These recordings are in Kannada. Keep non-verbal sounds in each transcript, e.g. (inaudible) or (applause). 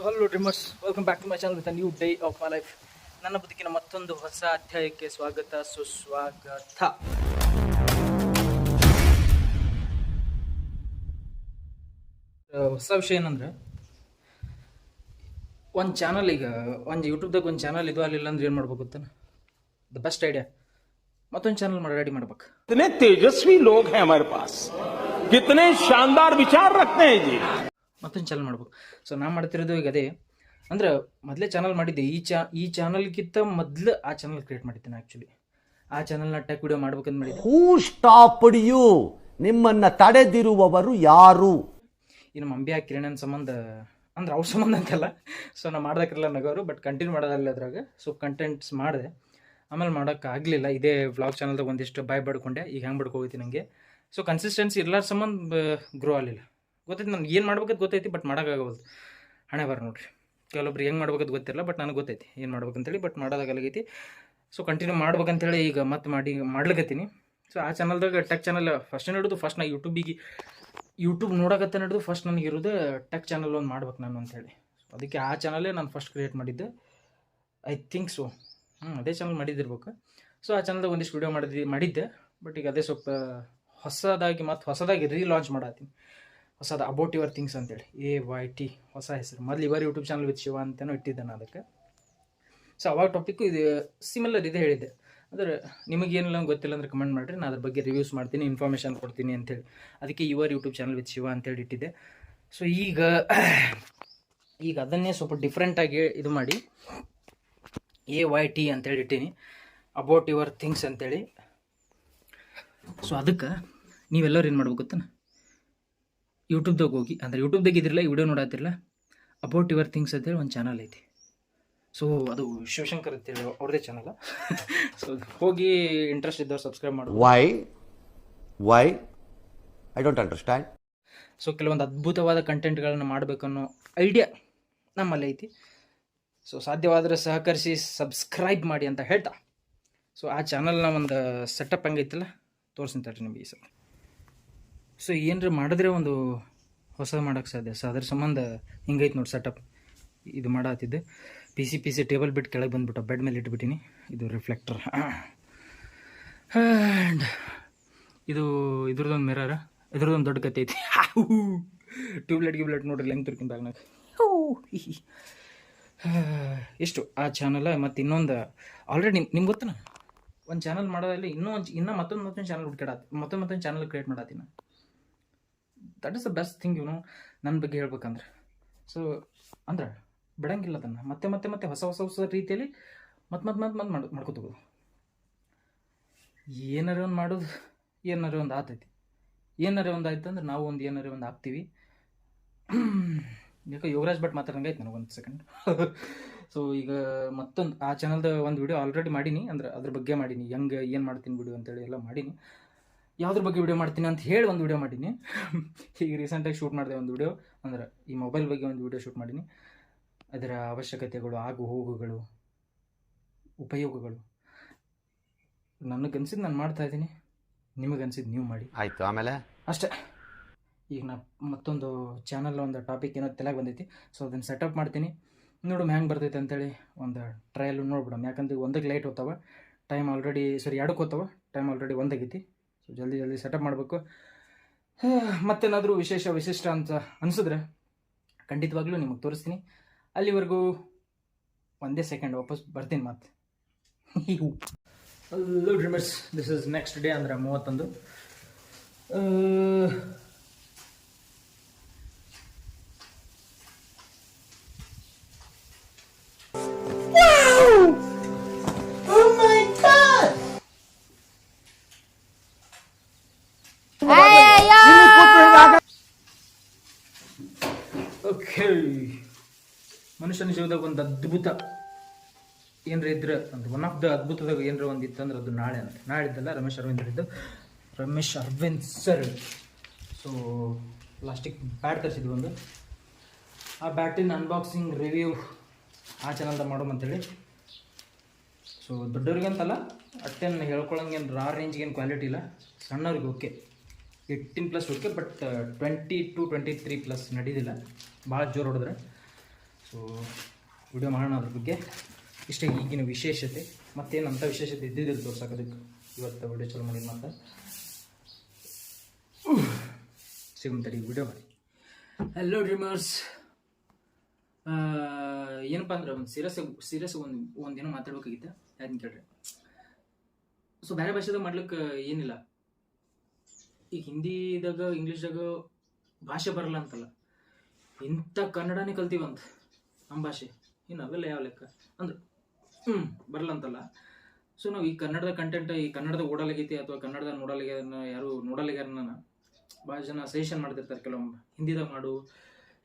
so hello dreamers welcome back to my channel with new day of my life ನನ್ನ ಬದುಕಿನ ಮತ್ತೊಂದು ಹೊಸ ಅಧ್ಯಾಯಕ್ಕೆ ಸ್ವಾಗತ ಸುಸ್ವಾಗತ ಆ, ಹೊಸ ವಿಷಯ ಏನಂದ್ರೆ ಒಂದು ಚಾನಲ್ ಈಗ ಒಂದು ಯೂಟ್ಯೂಬ್ದಾಗ ಒಂದು ಚಾನಲ್ ಇದು ಅಲ್ಲಿಲ್ಲ ಅಂದ್ರೆ ಏನು ಮಾಡ್ಬೇಕು ಗೊತ್ತಾನ ದ ಬೆಸ್ಟ್ ಐಡಿಯಾ ಮತ್ತೊಂದು ಚಾನಲ್ ಮಾಡಿ ರೆಡಿ ಮಾಡ್ಬೇಕು कितने तेजस्वी लोग हैं हमारे पास कितने शानदार विचार रखते हैं जी ಮತ್ತೊಂದು ಚಾನಲ್ ಮಾಡ್ಬೇಕು. ಸೊ ನಾ ಮಾಡ್ತಿರೋದು ಈಗ ಅದೇ. ಅಂದ್ರೆ ಮೊದಲೇ ಚಾನಲ್ ಮಾಡಿದ್ದೆ. ಈ ಚಾ ಈ ಚಾನಲ್ಗಿಂತ ಮೊದಲು ಆ ಚಾನಲ್ ಕ್ರಿಯೇಟ್ ಮಾಡಿದ್ದೇನೆ ಆ್ಯಕ್ಚುಲಿ ಆ ಚಾನಲ್ನ ಟೆಕ್ ವಿಡಿಯೋ ಮಾಡ್ಬೇಕಂತ ಮಾಡಿದ್ದೆ. ಹೂ ಸ್ಟಾಪ್ ಯು ನಿಮ್ಮನ್ನು ತಡೆದಿರುವವರು ಯಾರು? ನಮ್ಮ ಅಂಬಿಯಾ ಕಿರಣನ್ ಸಂಬಂಧ ಅಂದ್ರೆ ಅವ್ರ ಸಂಬಂಧ ಅಂತಲ್ಲ. ಸೊ ನಾನು ಮಾಡ್ದಕ್ಕಿರಲ್ಲ ನಗೋರು ಬಟ್ ಕಂಟಿನ್ಯೂ ಮಾಡೋದಲ್ಲ ಅದ್ರಾಗ. ಸೊ ಕಂಟೆಂಟ್ಸ್ ಮಾಡಿದೆ. ಆಮೇಲೆ ಮಾಡೋಕೆ ಆಗಲಿಲ್ಲ. ಇದೇ ವ್ಲಾಗ್ ಚಾನಲ್ದಾಗ ಒಂದಿಷ್ಟು ಬಾಯ್ ಬಡ್ಕೊಂಡೆ. ಈಗ ಹೆಂಗೆ ಬಡ್ಕೋಗೈತಿ ನನಗೆ ಸೊ ಕನ್ಸಿಸ್ಟೆನ್ಸಿ ಇರ್ಲಾರ ಸಂಬಂಧ ಗ್ರೋ ಆಗಲಿಲ್ಲ. ಗೊತ್ತೈತಿ ನನಗೆ ಏನು ಮಾಡ್ಬೇಕಂತ ಗೊತ್ತೈತಿ ಬಟ್ ಮಾಡೋಕ್ಕಾಗವಲ್ದು ಹಣೆ ಬರ ನೋಡ್ರಿ. ಕೆಲವೊಬ್ರು ಹೆಂಗೆ ಮಾಡ್ಬೇಕಂತ ಗೊತ್ತಿರಲ್ಲ ಬಟ್ ನನಗೆ ಗೊತ್ತೈತಿ ಏನು ಮಾಡ್ಬೇಕಂತೇಳಿ ಬಟ್ ಮಾಡೋದಾಗಲಾಗೈತಿ ಸೊ ಕಂಟಿನ್ಯೂ ಮಾಡ್ಬೇಕಂತೇಳಿ ಈಗ ಮತ್ತೆ ಮಾಡಿ, ಮಾಡ್ಲಿಕತ್ತೀನಿ. ಸೊ ಆ ಚಾನಲ್ದಾಗ ಟೆಕ್ ಚಾನಲ್ ಫಸ್ಟ್ ಹಿಡಿದು ಫಸ್ಟ್ ನಾ ಯೂಟ್ಯೂಬಿಗೆ ಯೂಟ್ಯೂಬ್ ನೋಡಕತ್ತ ನಡೆದು ಫಸ್ಟ್ ನನಗೆ ಇರೋದು ಟೆಕ್ ಚಾನಲ್ ಒಂದು ಮಾಡ್ಬೇಕು ನಾನು ಅಂತೇಳಿ ಅದಕ್ಕೆ ಆ ಚಾನಲೇ ನಾನು ಫಸ್ಟ್ ಕ್ರಿಯೇಟ್ ಮಾಡಿದ್ದೆ. ಐ ಥಿಂಕ್ ಸೊ ಹ್ಞೂ ಅದೇ ಚಾನಲ್ ಮಾಡಿದ್ದಿರ್ಬೇಕು ಸೊ ಆ ಚಾನಲ್ದಾಗ ಒಂದಿಷ್ಟು ವಿಡಿಯೋ ಮಾಡಿದ್ವಿ ಮಾಡಿದ್ದೆ. ಬಟ್ ಈಗ ಅದೇ ಸ್ವಲ್ಪ ಹೊಸದಾಗಿ ಮತ್ತು ಹೊಸದಾಗಿ ರೀಲಾಂಚ್ ಮಾಡತ್ತೀನಿ. ಹೊಸದು ಅಬೌಟ್ ಯುವರ್ ಥಿಂಗ್ಸ್ ಅಂತೇಳಿ. ಎ ವೈ ಟಿ ಹೊಸ ಹೆಸರು. ಮೊದಲು ಇವರು ಯೂಟ್ಯೂಬ್ ಚಾನಲ್ ವಿತ್ ಶಿವ ಅಂತಲೂ ಇಟ್ಟಿದ್ದೆ ನಾನು ಅದಕ್ಕೆ. ಸೊ ಅವಾಗ ಟಾಪಿಕ್ಕು ಇದು ಸಿಮಿಲರ್ ಇದೆ ಹೇಳಿದ್ದೆ. ಅಂದ್ರೆ ನಿಮಗೇನಿಲ್ಲ ಗೊತ್ತಿಲ್ಲ ಅಂದರೆ ಕಮೆಂಟ್ ಮಾಡಿರಿ. ನಾನು ಅದ್ರ ಬಗ್ಗೆ ರಿವ್ಯೂಸ್ ಮಾಡ್ತೀನಿ ಇನ್ಫಾರ್ಮೇಷನ್ ಕೊಡ್ತೀನಿ ಅಂತೇಳಿ. ಅದಕ್ಕೆ your YouTube channel with Shiva ಅಂತೇಳಿ ಇಟ್ಟಿದ್ದೆ. ಸೊ ಈಗ ಈಗ ಅದನ್ನೇ ಸ್ವಲ್ಪ ಡಿಫ್ರೆಂಟಾಗಿ ಇದು ಮಾಡಿ. ಎ ವೈ ಟಿ ಅಂತೇಳಿ ಇಟ್ಟೀನಿ. ಅಬೌಟ್ ಯುವರ್ ಥಿಂಗ್ಸ್ ಅಂತೇಳಿ. ಸೊ ಅದಕ್ಕೆ ನೀವೆಲ್ಲರೂ ಏನು ಮಾಡ್ಬೇಕು ಗೊತ್ತೇನ? ಯೂಟ್ಯೂಬ್ದಾಗ ಹೋಗಿ ಅಂದರೆ ಯೂಟ್ಯೂಬ್ದಾಗ ಇದ್ರಲ್ಲ ಈ ವಿಡಿಯೋ ನೋಡತ್ತಿರಲ್ಲ ಅಬೌಟ್ ಯುವರ್ ಥಿಂಗ್ಸ್ ಅಂತೇಳಿ ಒಂದು ಚಾನಲ್ ಐತಿ. ಸೊ ಅದು ಶಿವಶಂಕರ್ ಅಂತೇಳಿ ಅವ್ರದೇ ಚಾನಲ್ ಸೊ ಹೋಗಿ ಇಂಟ್ರೆಸ್ಟ್ ಇದ್ದವ್ರು ಸಬ್ಸ್ಕ್ರೈಬ್ ಮಾಡಿ. Why why I don't understand so ಕೆಲವೊಂದು ಅದ್ಭುತವಾದ ಕಂಟೆಂಟ್ಗಳನ್ನು ಮಾಡಬೇಕನ್ನೋ ಐಡಿಯಾ ನಮ್ಮಲ್ಲಿ ಐತಿ. ಸೊ ಸಾಧ್ಯವಾದರೆ ಸಹಕರಿಸಿ ಸಬ್ಸ್ಕ್ರೈಬ್ ಮಾಡಿ ಅಂತ ಹೇಳ್ತಾ. ಸೊ ಆ ಚಾನಲ್ನ ಒಂದು ಸೆಟಪ್ ಹೆಂಗೈತಿಲ್ಲ ತೋರಿಸ್ತೀನಿ ನಿಮಗೆ ಈ ಸಲ. ಸೊ ಏನರ ಮಾಡಿದ್ರೆ ಒಂದು ಹೊಸ ಮಾಡೋಕ್ಕೆ ಸಾಧ್ಯ? ಸೊ ಅದ್ರ ಸಂಬಂಧ ಹಿಂಗೈತೆ ನೋಡಿ ಸೆಟಪ್ ಇದು ಮಾಡತ್ತಿದ್ದೆ P C P C table ಬಿಟ್ಟು ಕೆಳಗೆ ಬಂದುಬಿಟ್ಟು ಬೆಡ್ ಮೇಲೆ ಇಟ್ಬಿಟ್ಟಿನಿ ಇದು ರಿಫ್ಲೆಕ್ಟರ್ ಆ್ಯಂಡ್ ಇದು ಇದ್ರದ್ದೊಂದು ಮಿರರ್ ಇದ್ರದ್ದೊಂದು ದೊಡ್ಡ ಕತೆ ಐತಿ. ಟ್ಯೂಬ್ಲೈಟ್ ಗ್ಯೂಬ್ಲೈಟ್ ನೋಡ್ರಿ ಹೆಂಗೆ ತುರ್ಕಿನ ಬ್ಯಾಗ್ನಾಗ ಎಷ್ಟು ಆ ಚಾನಲ್ ಮತ್ತು ಇನ್ನೊಂದು ಆಲ್ರೆಡಿ ನಿಮ್, ನಿಮ್ಗೆ ಗೊತ್ತನ? ಒಂದು ಚಾನಲ್ ಮಾಡೋದಲ್ಲಿ ಇನ್ನೂ ಒಂದು, ಇನ್ನೂ ಮತ್ತೊಂದು ಮತ್ತೊಂದು ಚಾನಲ್ ಹುಡ್ಕಾಡ ಮತ್ತೊಂದು ಮತ್ತೊಂದು channel create ಮಾಡತ್ತೀನಿ that is the best thing ಇವನು ನನ್ನ ಬಗ್ಗೆ ಹೇಳ್ಬೇಕಂದ್ರೆ. ಸೊ ಅಂದ್ರೆ, ಬಿಡಂಗಿಲ್ಲ ಅದನ್ನು. ಮತ್ತೆ ಮತ್ತೆ ಮತ್ತೆ ಹೊಸ ಹೊಸ ಹೊಸ ರೀತಿಯಲ್ಲಿ ಮತ್ತೆ ಮತ್ತೆ ಮತ್ತೆ ಮತ್ತೆ ಮಾಡಿ ಮಾಡ್ಕೋತೋಗೋದು ಏನಾರ ಒಂದು ಮಾಡೋದು, ಏನಾರ ಒಂದು ಆತೈತಿ. ಏನಾರ ಒಂದು ಆಯ್ತು ಅಂದ್ರೆ ನಾವು ಒಂದು ಏನಾರ ಒಂದು ಆಗ್ತೀವಿ ಯಾಕೆ ಯುವರಾಜ್ ಭಟ್ ಮಾತಾಡಂಗೆ ಆಯ್ತು ನನಗೆ ಒಂದು ಸೆಕೆಂಡ್ ಸೊ ಈಗ ಮತ್ತೊಂದು, ಆ ಚಾನಲ್ದ ಒಂದು ವಿಡಿಯೋ ಆಲ್ರೆಡಿ ಮಾಡೀನಿ. ಅಂದ್ರೆ ಅದ್ರ ಬಗ್ಗೆ ಮಾಡೀನಿ. ಹೆಂಗೆ, ಏನು ಮಾಡ್ತೀನಿ ಬಿಡು ಅಂತೇಳಿ ಎಲ್ಲ ಮಾಡೀನಿ. ಯಾವುದ್ರ ಬಗ್ಗೆ ವಿಡಿಯೋ ಮಾಡ್ತೀನಿ ಅಂತ ಹೇಳಿ ಒಂದು ವಿಡಿಯೋ ಮಾಡೀನಿ. ಈಗ ರೀಸೆಂಟಾಗಿ ಶೂಟ್ ಮಾಡಿದೆ ಒಂದು ವಿಡಿಯೋ ಅಂದ್ರೆ ಈ ಮೊಬೈಲ್ ಬಗ್ಗೆ ಒಂದು ವಿಡಿಯೋ ಶೂಟ್ ಮಾಡೀನಿ. ಅದರ ಅವಶ್ಯಕತೆಗಳು ಆಗು ಹೋಗುಗಳು ಉಪಯೋಗಗಳು. ನನಗನ್ಸಿದ್ದು ನಾನು ಮಾಡ್ತಾ ಇದ್ದೀನಿ. ನಿಮಗನ್ಸಿದ್ದು ನೀವು ಮಾಡಿ. ಆಯ್ತು ಆಮೇಲೆ? ಅಷ್ಟೇ. ಈಗ ನಾ ಮತ್ತೊಂದು ಚಾನಲ್ ಒಂದು ಟಾಪಿಕ್ ಏನೋ ತಲೆಗೆ ಬಂದೈತಿ. ಸೊ ಅದನ್ನು ಸೆಟಪ್ ಮಾಡ್ತೀನಿ. ನೋಡು ಹ್ಯಾಂಗೆ ಬರ್ತೈತೆ ಅಂತೇಳಿ ಒಂದು ಟ್ರಯಲ್ ನೋಡ್ಬಿಡೋಣ ಯಾಕಂದ್ರೆ ಒಂದಕ್ಕೆ ಲೈಟ್ ಹೋಗ್ತಾವ. ಟೈಮ್ ಆಲ್ರೆಡಿ ಸರಿ ಎರಡಕ್ಕೆ ಹೋಗ್ತಾವ. Time already ಒಂದಾಗೈತಿ. ಸೊ ಜಲ್ದಿ ಜಲ್ದಿ ಸೆಟಪ್ ಮಾಡಬೇಕು. ಮತ್ತೇನಾದರೂ ವಿಶೇಷ, ವಿಶಿಷ್ಟ ಅಂತ ಅನಿಸಿದ್ರೆ ಖಂಡಿತವಾಗ್ಲೂ ನಿಮಗೆ ತೋರಿಸ್ತೀನಿ. ಅಲ್ಲಿವರೆಗೂ ಒಂದೇ ಸೆಕೆಂಡ್ ವಾಪಸ್ ಬರ್ತೀನಿ ಮತ್ತೆ. Hello dreamers this is next day ಅಂದ್ರೆ ಮೂವತ್ತೊಂದು. ಓಕೆ. ಮನುಷ್ಯನ ಜೀವನದಾಗ ಒಂದು ಅದ್ಭುತ ಏನ್ರ ಇದ್ರೆ ಅಂತ ಒನ್ ಆಫ್ ದ ಅದ್ಭುತದಾಗ ಏನರ ಒಂದು ಇತ್ತಂದ್ರೆ ಅದು ನಾಳೆ ಅಂತ. ನಾಳಿದ್ದಲ್ಲ ರಮೇಶ್ ಅರವಿಂದ್ ಇದ್ದು. Ramesh Aravind sir. So plastic bat ತರಿಸಿದ್ವಿ ಒಂದು. ಆ ಬ್ಯಾಟಿನ ಅನ್ಬಾಕ್ಸಿಂಗ್ ರಿವ್ಯೂ ಆ ಚಾನಲ್ದಾಗ ಮಾಡೋಣ ಅಂತೇಳಿ. ಸೊ ದೊಡ್ಡವ್ರಿಗಂತಲ್ಲ, ಅಟ್ಟೇನು ಹೇಳ್ಕೊಳಂಗೇನು ರಾ ರೇಂಜ್ಗೇನು ಕ್ವಾಲಿಟಿ ಇಲ್ಲ. ಸಣ್ಣವ್ರಿಗೆ okay eighteen plus okay but twenty two twenty three plus ನಡೀದಿಲ್ಲ. ಭಾಳ ಜೋರು ಹೊಡೆದ್ರೆ. ಸೊ ವಿಡಿಯೋ ಮಾಡೋಣ ಅದ್ರ ಬಗ್ಗೆ. ಇಷ್ಟೇ ಈಗಿನ ವಿಶೇಷತೆ. ಮತ್ತೇನು ಅಂಥ ವಿಶೇಷತೆ ಇದ್ದಿದ್ದಿಲ್ಲ ತೋರ್ಸೋದಕ್ಕೆ ಇವತ್ತು ವಿಡಿಯೋ ಚಲೋ ಮಾಡಿ ಮತ್ತೆ. ಸಿಗುಂತಡಿ ವಿಡಿಯೋ ಮಾಡಿ. ಹಲೋ ಡ್ರೀಮರ್ಸ್ ಏನಪ್ಪ ಅಂದ್ರೆ ಒಂದು ಸೀರಿಯಸ್ ಸೀರಿಯಸ್ ಒಂದು ಒಂದು ಏನೋ ಮಾತಾಡ್ಬೇಕಾಗಿತ್ತು. ಯಾಕೆ ಕೇಳ್ರಿ? ಸೊ ಬೇರೆ ಭಾಷೆದಾಗ ಮಾಡ್ಲಿಕ್ಕೆ ಏನಿಲ್ಲ. ಈಗ ಹಿಂದಿದಾಗ ಇಂಗ್ಲೀಷ್ದಾಗ ಭಾಷೆ ಬರಲ್ಲ ಅಂತಲ್ಲ. ಇಂಥ ಕನ್ನಡನೇ ಕಲ್ತೀವಂತ ನಮ್ಮ ಭಾಷೆ. ಇನ್ನು ಅವೆಲ್ಲ ಯಾವ ಲೆಕ್ಕ? ಅಂದ್ರೆ ಹ್ಞೂ ಬರಲ್ಲ ಅಂತಲ್ಲ. ಸೊ ನಾವು ಈ ಕನ್ನಡದ ಕಂಟೆಂಟ್ ಈ ಕನ್ನಡದ ಓಡಲಾಗೈತಿ ಅಥವಾ ಕನ್ನಡದ ನೋಡಲಾಗ್ಯಾರನ್ನ ಯಾರು ನೋಡಲಾಗ್ಯಾರನ್ನ ಭಾಳ ಜನ ಸಜೆಷನ್ ಮಾಡ್ತಿರ್ತಾರೆ ಕೆಲವೊಮ್ಮೆ. ಹಿಂದಿದಾಗ ಮಾಡು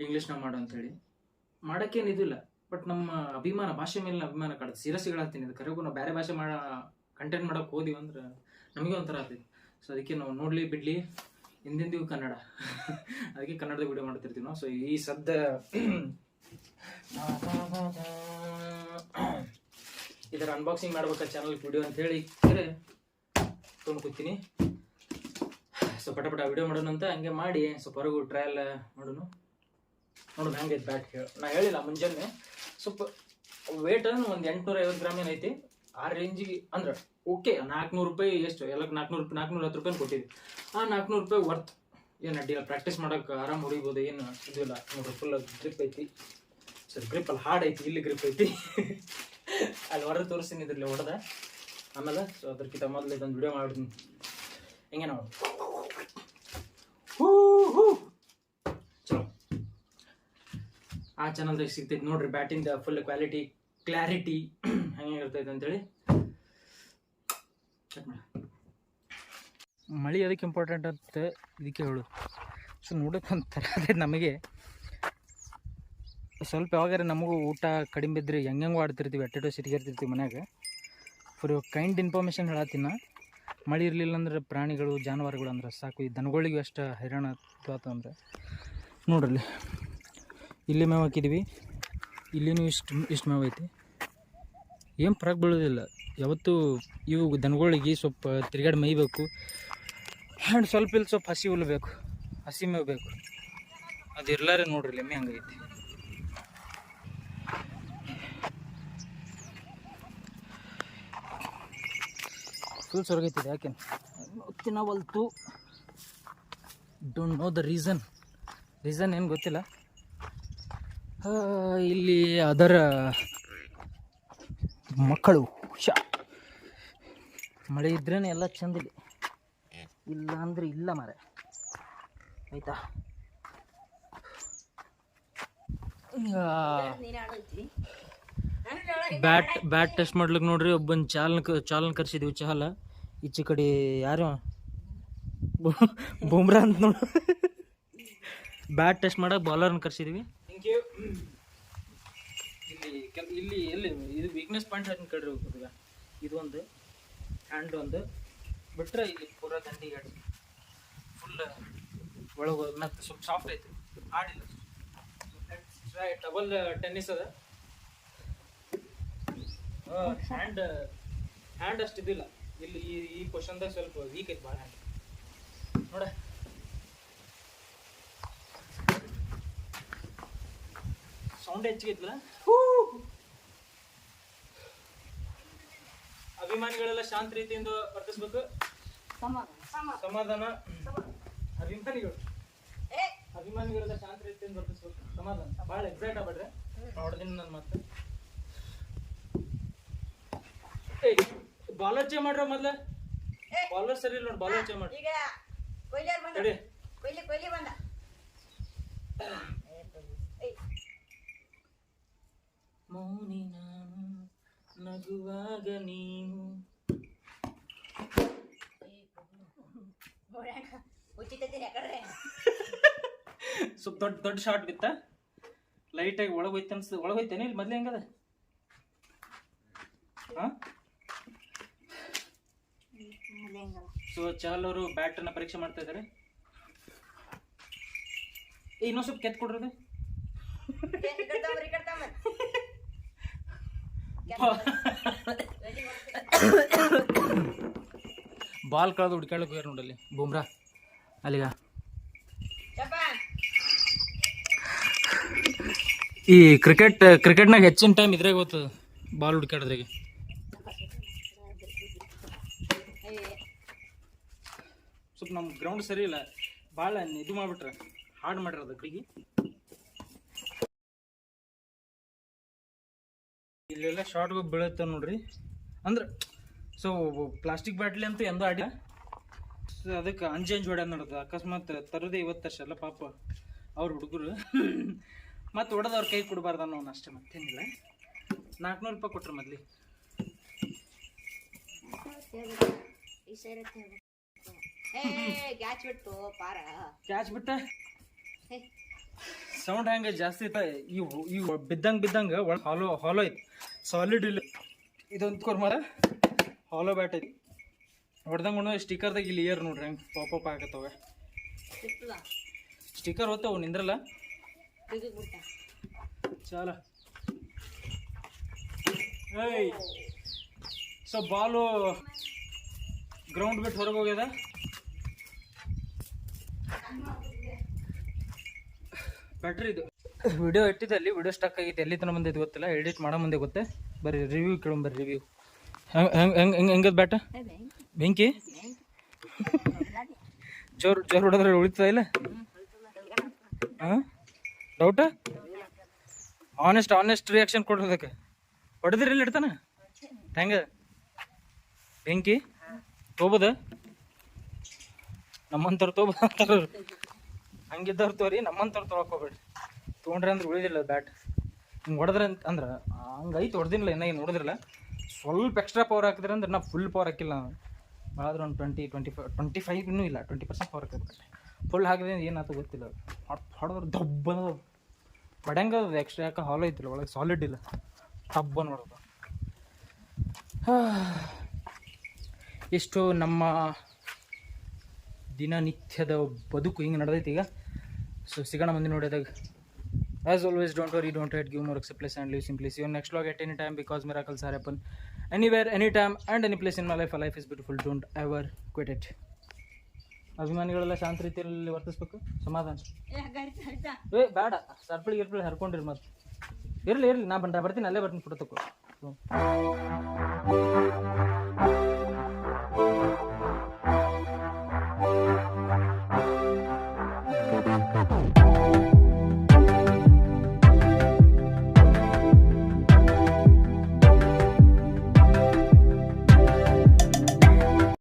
ಇಂಗ್ಲೀಷ್ನಾಗ ಮಾಡು ಅಂಥೇಳಿ ಮಾಡೋಕ್ಕೇನು ಇದಿಲ್ಲ ಬಟ್ ನಮ್ಮ ಅಭಿಮಾನ, ಭಾಷೆ ಮೇಲಿನ ಅಭಿಮಾನ ಕಾಡುತ್ತೆ. ಸೀರಿಯಸ್ಗಳಾಗ್ತೀನಿ ಅದು ಕರೆಗೂ ನಾವು ಬೇರೆ ಭಾಷೆ ಮಾಡೋ ಕಂಟೆಂಟ್ ಮಾಡೋಕೆ ಹೋದಿವಿ ಅಂದ್ರೆ ನಮಗೆ ಒಂಥರ ಆಗ್ತೈತಿ. ಸೊ ಅದಕ್ಕೆ ನಾವು ನೋಡಲಿ ಬಿಡಲಿ. ಹಿಂದಿಂದಿಗೂ ಕನ್ನಡ. ಅದಕ್ಕೆ ಕನ್ನಡದ ವಿಡಿಯೋ ಮಾಡ್ತಿರ್ತೀವಿ ನಾವು. ಸೊ ಈ ಸದ್ದ ಇದರ ಅನ್ಬಾಕ್ಸಿಂಗ್ ಮಾಡ್ಬೇಕಾ ಚಾನಲ್ ವಿಡಿಯೋ ಅಂತ ಹೇಳಿ ಕರೆ ತೊಗೊಂಡು ಕೂತೀನಿ. ಸೊ ಪಟ ಪಟ ವಿಡಿಯೋ ಮಾಡೋಣ ಅಂತ ಹಂಗೆ ಮಾಡಿ. ಸ್ವಲ್ಪ ಹೊರಗು ಟ್ರಯಲ್ ಮಾಡೋಣ. ನೋಡೋಣ ಹಂಗೆ ಬ್ಯಾಟ್ ಹೇಳಿ. ನಾ ಹೇಳಿಲ್ಲ ಮುಂಜಾನೆ. ಸ್ವಲ್ಪ ವೇಟ್ ಒಂದು ಎಂಟುನೂರ ಐವತ್ತು ಗ್ರಾಮ್ ಏನೈತಿ? ಆ ರೇಂಜಿಗೆ ಅಂದ್ರೆ ಓಕೆ ನಾಲ್ಕುನೂರು ರೂಪಾಯಿ ಎಷ್ಟು? ಎಲ್ಲ ನಾಲ್ಕುನೂರು ರೂಪಾಯಿ, ನಾಲ್ಕುನೂರ ಹತ್ತು ರೂಪಾಯಿ ಕೊಟ್ಟಿದ್ವಿ. ಆ ನಾಲ್ಕುನೂರು ರೂಪಾಯಿ ವರ್ತ್ ಏನು ಅಡ್ಡಿಲ್ಲ ಪ್ರಾಕ್ಟೀಸ್ ಮಾಡೋಕೆ ಆರಾಮ್ ಹೊಡಿಬೋದು ಏನು ಇದು ಇಲ್ಲ. ನೋಡ್ರಿ ಫುಲ್ ಗ್ರಿಪ್ ಐತಿ. ಸರಿ ಗ್ರಿಪ್ ಅಲ್ಲಿ ಹಾರ್ಡ್ ಐತಿ, ಇಲ್ಲಿ ಗ್ರಿಪ್ ಐತಿ. (laughs) ಅಲ್ಲಿ ಹೊರಗೆ ತೋರಿಸ್ತೀನಿ ಇದ್ರಲ್ಲಿ ಹೊಡೆದ. ಆಮೇಲೆ ಸೊ ಅದಕ್ಕಿಂತ ಮೊದಲು ಇದೊಂದು ವಿಡಿಯೋ ಮಾಡಿದ್ನಿ. ಹೆಂಗೆ ನಾವು ಹೂ ಹೂ ಚಲೋ. ಆ ಚಾನಲ್ದಾಗ ಸಿಗ್ತೈತಿ ನೋಡ್ರಿ ಬ್ಯಾಟಿಂದ ಫುಲ್ ಕ್ವಾಲಿಟಿ ಕ್ಲಾರಿಟಿ ಹೆಂಗೆ ಇರ್ತೈತೆ ಅಂತೇಳಿ. ಚೆಕ್ ಮಾಡಿ. ಮಳೆ ಅದಕ್ಕೆ ಇಂಪಾರ್ಟೆಂಟ್ ಅಂತ ಇದಕ್ಕೆ ಹೇಳು. ಸೊ, ನೋಡೋಕೆ ಅದೇ ನಮಗೆ. ಸ್ವಲ್ಪ ಯಾವಾಗಾರ ನಮಗೂ ಊಟ ಕಡಿಮೆ ಇದ್ರೆ ಹೆಂಗೆ ಆಡ್ತಿರ್ತೀವಿ, ಅಟ್ಟೆಟೋ ಸಿಟಿಗಿರ್ತಿರ್ತೀವಿ ಮನ್ಯಾಗ. ಫಾರ್ ಕೈಂಡ್ ಇನ್ಫಾರ್ಮೇಷನ್ ಹೇಳತ್ತಿನ ಮಳೆ ಇರಲಿಲ್ಲ ಅಂದ್ರೆ ಪ್ರಾಣಿಗಳು, ಜಾನುವಾರುಗಳು ಅಂದ್ರೆ ಸಾಕು. ಈ ದನಗಳಿಗೂ ಎಷ್ಟು ಹೈರಾಣ ಅಂದ್ರೆ. ನೋಡ್ರಲ್ಲಿ ಇಲ್ಲಿ ಮೇವು ಹಾಕಿದ್ವಿ. ಇಲ್ಲಿನೂ ಇಷ್ಟು ಇಷ್ಟು ಮೇವು ಐತಿ. ಏನು ಫರಕ್ ಬೀಳೋದಿಲ್ಲ. ಯಾವತ್ತೂ ಇವು ದನಗಳಿಗೆ ಸ್ವಲ್ಪ ತಿರ್ಗಾಡಿ ಮೇಯ್ಬೇಕು. ಆ್ಯಂಡ್ ಸ್ವಲ್ಪ ಇಲ್ಲಿ ಸ್ವಲ್ಪ ಹಸಿ ಹುಲ್ಲು ಬೇಕು. ಹಸಿ ಮೇಯ್ಬೇಕು ಬೇಕು. ಅದು ಇರ್ಲಾರೆ ನೋಡ್ರಿ ಎಮ್ಮೆ ಹಂಗೈತಿ. ಫುಲ್ ಸೊರಗೈತಿದೆ ಯಾಕೆ ತಿನ್ನವಲ್ತು don't know the reason reason ಏನು ಗೊತ್ತಿಲ್ಲ. ಇಲ್ಲಿ ಅದರ ಮಕ್ಕಳು ಶಾ ಮಳೆ ಇದ್ರೇ ಎಲ್ಲ ಚಂದ ಇಲ್ಲಿ ಅಂದ್ರೆ ಇಲ್ಲ ಮರೆ ಆಯ್ತಾ? ಬ್ಯಾಟ್ ಬ್ಯಾಟ್ ಟೆಸ್ಟ್ ಮಾಡ್ಲಿಕ್ಕೆ ನೋಡ್ರಿ, ಒಬ್ಬನ್ ಚಾಲನ್ ಚಾಲನ್ ಕರ್ಸಿದ್ವಿ ಚಹಲ. ಈಚೆ ಕಡೆ ಯಾರು? ಬುಮ್ರಾ ಅಂತ ನೋಡು. ಬ್ಯಾಟ್ ಟೆಸ್ಟ್ ಮಾಡಕ್ಕೆ ಬಾಲರ್ನ ಕರ್ಸಿದ್ವಿ. ಕೆಲ, ಇಲ್ಲಿ ಎಲ್ಲಿ ಇದು ವೀಕ್ನೆಸ್ ಪಾಯಿಂಟ್ ಹಾಕಿ ಕಡ್ರಿ ಹುಡುಗ ಇದೊಂದು ಹ್ಯಾಂಡ್ ಒಂದು. ಬಿಟ್ರೆ ಇಲ್ಲಿ ಪೂರ ದಂಡಿ ಗಾಡಿ ಫುಲ್ ಒಳಗೆ ಮತ್ತೆ ಸ್ವಲ್ಪ ಸಾಫ್ಟ್ ಐತಿ ಆಡಿಲ್ಲ. ಡಬಲ್ ಟೆನ್ನಿಸ್ ಅದ. ಹ್ಯಾಂಡ್ ಹ್ಯಾಂಡ್ ಅಷ್ಟು ಇದಿಲ್ಲ. ಇಲ್ಲಿ ಈ ಈ ಕ್ವಶನ್ದಾಗ ಸ್ವಲ್ಪ ವೀಕ್ ಐತಿ ಭಾಳ ಹ್ಯಾಂಡ್ ನೋಡ. ಸೌಂಡ್ ಹೆಚ್ಚಿಗೆ ಐತಲ್ಲ ಅಭಿಮಾನಿಗಳೆಲ್ಲ ಶಾಂತ ರೀತಿಯಿಂದ ವರ್ತಿಸ್ಬೇಕು. ಸಮಾಧಾನ. ಅಭಿಮಾನಿಗಳು. ಅಭಿಮಾನಿಗಳೆಲ್ಲ ಶಾಂತ ರೀತಿಯಿಂದ ವರ್ತಿಸ್ಬೇಕು. ಸಮಾಧಾನ. ಬಹಳ ಎಕ್ಸೈಟ್ ಆಗ್ಬೇಡ್ರಿ. ನೋಡ್ದಿನ ನನ್ನ ಮತ್ತೆ. ಬಾಲರ್ ಚೇ ಮಾಡ್ರ ಮೊದ್ಲ. ಬಾಲರ್ ಸರಿ ನೋಡಿ ಬಾಲರ್ ಚೇ ಮಾಡ್ರಿ ಈಗ ಕೊಯ್ಲಿಯರ್ ಬಂದ. ತಡಿ ಮೌನಿ ನಾನು. ಸ್ವಲ್ಪ ದೊಡ್ಡ ದೊಡ್ಡ ಶಾರ್ಟ್ ಬಿತ್ತ. ಲೈಟಾಗಿ ಒಳಗೆ ಹೋಯ್ತು ಅನ್ಸ್ತದೆ ಒಳಗೆ ಹೋಯ್ತೇನೆ ಇಲ್ಲಿ ಮೊದ್ಲು ಹೆಂಗದ? ಹಾಂ? ಸೊ ಚಹಲ್ ಅವರು ಬ್ಯಾಟನ್ನ ಪರೀಕ್ಷೆ ಮಾಡ್ತಾ ಇದ್ದಾರೆ ಏ, ಇನ್ನೊಂದ್ ಸ್ವಲ್ಪ ಕೆತ್ ಕೊಡ್ರದು (coughs) ಬಾಲ್ ಕಳೆದು ಹುಡ್ಕೊಳ್ಳಕ್ ಹೋಗ್ಯಾರ ನೋಡಲ್ಲಿ ಬೂಮ್ರಾ, ಅಲ್ಲಿಗ. ಈ ಕ್ರಿಕೆಟ್ ಕ್ರಿಕೆಟ್ನಾಗ ಹೆಚ್ಚಿನ ಟೈಮ್ ಇದ್ರೆ ಗೊತ್ತದ ಬಾಲ್ ಹುಡ್ಕಾಡ್ದ್ರಾಗ ಸ್ವಲ್ಪ ನಮ್ಮ ಗ್ರೌಂಡ್ ಸರಿ ಇಲ್ಲ ಭಾಳ ಇದು ಮಾಡಿಬಿಟ್ರೆ, ಹಾಡು ಮಾಡಿರೋದು ಕಡೆಗೆ ಇಲ್ಲೆಲ್ಲ ಶಾರ್ಟ್ಗೆ ಬೀಳುತ್ತೆ ನೋಡ್ರಿ. ಅಂದ್ರೆ ಸೊ ಪ್ಲಾಸ್ಟಿಕ್ ಬಾಟ್ಲಿ ಅಂತೂ ಎಂದೂ ಆಡಿ ಅದಕ್ಕೆ ಅಂಜೆ ಅಂಜಿ ಹೊಡ್ಯಾದ ನೋಡೋದು. ಅಕಸ್ಮಾತ್ ತರದೇ ಇವತ್ತು ಅಲ್ಲ ಪಾಪ ಅವ್ರ ಹುಡುಗರು. ಮತ್ತೆ ಹೊಡೆದು ಅವ್ರ ಕೈ ಕೊಡಬಾರ್ದು ಅನ್ನೋನು ಅಷ್ಟೇ ಮತ್ತೇನಿಲ್ಲ. ನಾಲ್ಕುನೂರು ರೂಪಾಯಿ ಕೊಟ್ರು ಮೊದ್ಲಿ. ಕ್ಯಾಚ್ ಬಿಟ್ಟ? ಸೌಂಡ್ ಹಂಗೆ ಜಾಸ್ತಿ ಬಿದ್ದಂಗ ಇವು ಬಿದ್ದಂಗೆ ಬಿದ್ದಂಗೆ ಒಳ ಹಾಲೋ ಹಾಲೋ ಐತಿ. ಸಾಲಿಡ್ ಇಲ್ಲ. ಇದೊಂದು ಕೊರ್ಮರ ಹಾಲೋ ಬ್ಯಾಟ್ ಐತಿ. ಹೊಡೆದಂಗ ಉಣ್ಣೋ ಸ್ಟಿಕರ್ದಾಗ ಇಲ್ಲಿ ಇಯರ್ ನೋಡ್ರಿ ಹೆಂಗೆ ಪಾಪ್ ಅಪ್ ಆಗತ್ತವೆ. ಸ್ಟಿಕರ್ ಹೊತ್ತವು, ನಿಂದ್ರಲ್ಲ? ಚಾಲ. ಏಯ್, ಸೊ ಬಾಲು ಗ್ರೌಂಡ್ ಬಿಟ್ಟು ಹೊರಗೆ ಹೋಗ್ಯದ? ಬ್ಯಾಟ್ರಿ ಇದು. ವಿಡಿಯೋ ಇಟ್ಟಿದ್ದೆ ಅಲ್ಲಿ ವಿಡಿಯೋ ಸ್ಟಕ್ ಆಗಿತ್ತು ಎಲ್ಲಿ ತನಕ ಗೊತ್ತಿಲ್ಲ. ಎಡಿಟ್ ಮಾಡೋ ಮುಂದೆ ಗೊತ್ತೆ? ಬರ್ರಿ ರಿವ್ಯೂ ಕೇಳೋಣ ಬರ್ರಿ ರಿವ್ಯೂ ಹೆಂಗೆ ಹೆಂಗೆ ಹೆಂಗೆ ಹೆಂಗೆ ಹೆಂಗದ ಬ್ಯಾಟ? ಬೆಂಕಿ? ಜೋರು ಜೋರು ಹೊಡೆದ್ರೆ ಉಳಿತದ ಇಲ್ಲ? ಡೌಟ ಆನೆಸ್ಟ್ ಆನೆಸ್ಟ್ ರಿಯಾಕ್ಷನ್ ಕೊಡೋದಕ್ಕೆ ಹೊಡೆದ್ರಿ ಇಲ್ಲಿ ಇಡ್ತಾನ? ಹೆಂಗ? ಬೆಂಕಿ? ತೋಬದ? ನಮ್ಮಂತವ್ರು ತೊಗೋಬೋದ ಅಂತಾರ ಹಂಗಿದ್ದವ್ರು ತೋರಿ, ನಮ್ಮಂತವ್ರು ತೊಗೊಳಕ್ ಹೋಗ್ಬೇಡಿ ತೊಗೊಂಡ್ರೆ ಅಂದ್ರೆ ಉಳಿದಿಲ್ಲ ಬ್ಯಾಟ್ ಹಿಂಗೆ ಹೊಡೆದ್ರೆ ಅಂತ ಅಂದ್ರೆ ಹಂಗೈತೆ ಹೊಡೆದಿಲ್ಲ ಏನಾಗಿ ನೋಡಿದ್ರಲ್ಲ ಸ್ವಲ್ಪ ಎಕ್ಸ್ಟ್ರಾ ಪವರ್ ಹಾಕಿದ್ರೆ ಅಂದ್ರೆ ನಾ ಫುಲ್ ಪವರ್ ಹಾಕಿಲ್ಲ ನಾನು. ಭಾಳ ಒಂದು twenty twenty five twenty five ಇನ್ನೂ ಇಲ್ಲ ಟ್ವೆಂಟಿ ಪರ್ಸೆಂಟ್ ಪವರ್ ಹಾಕಿದ್ರೆ ಫುಲ್ ಹಾಕಿದ್ರೆ ಏನಾಯ್ತು ಗೊತ್ತಿಲ್ಲ. ಹೊಡೆದ್ರೆ ದಬ್ಬ ಬಡ್ಯಾಂಗ ಅದು ಎಕ್ಸ್ಟ್ರಾ ಯಾಕೆ ಹಾಲ್ ಐತಿಲ್ಲ, ಒಳಗೆ ಸಾಲಿಡ್ ಇಲ್ಲ. ತಬ್ಬ ನೋಡೋದು (sighs) ಇಷ್ಟು ನಮ್ಮ ದಿನನಿತ್ಯದ ಬದುಕು ಹಿಂಗೆ ನಡೆದೈತಿ ಈಗ. ಸೊ, ಸಿಗೋಣ ಮುಂದೆ ನೋಡಿದಾಗ as always don't worry don't hate give more accept place and live simply see next log at any time because miracles are happen anywhere any time and any place in my life a life is beautiful don't ever quit it ಅಭಿಮಾನಿಗಳೆಲ್ಲ ಶಾಂತ ರೀತಿಯಲ್ಲಿ ವರ್ತಿಸ್ಬೇಕು. ಸಮಾಧಾನ. ಏ ಬೇಡ. ಸರ್ಪಳಿ ಗಿರ್ಪಳಿ ಹರ್ಕೊಂಡಿರಿ ಮತ್ತೆ. ಇರಲಿ ಇರಲಿ. ನಾ ಬಂದ ಬರ್ತೀನಿ. ಅಲ್ಲೇ ಬರ್ತೀನಿ. ಫೋಟೋ ತಗೋ.